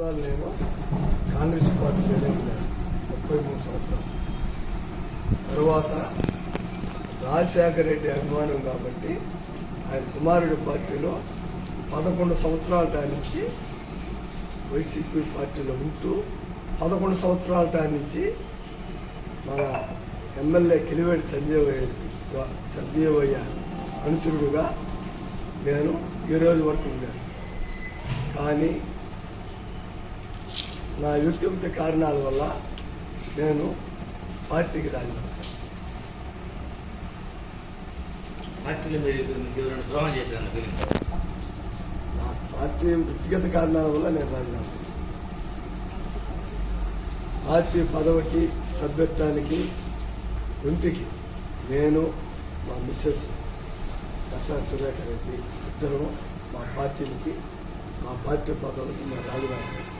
సంవత్సరాలు నేను కాంగ్రెస్ పార్టీలోనే ఉన్నాను ముప్పై మూడు సంవత్సరాలు. తర్వాత రాజశేఖర రెడ్డి అభిమానం కాబట్టి ఆయన కుమారుడి పార్టీలో పదకొండు సంవత్సరాల టైం నుంచి వైసీపీ పార్టీలో ఉంటూ పదకొండు సంవత్సరాల టైం నుంచి మన ఎమ్మెల్యే కిలివేడి సంజీవయ్య సంజీవయ్య అనుచరుడుగా నేను ఈ రోజు వరకు ఉన్నాను. కానీ నా వ్యక్తిగత కారణాల వల్ల నేను పార్టీకి రాజీనామా చేశాను. నా పార్టీ వ్యక్తిగత కారణాల వల్ల నేను రాజీనామా పార్టీ పదవికి సభ్యత్వానికి ఇంటికి నేను మా మిస్సెస్ డట్టా సురేఖ రెడ్డి ఇద్దరు మా పార్టీలకి మా పార్టీ పదవులకి మేము రాజీనామా చేస్తాం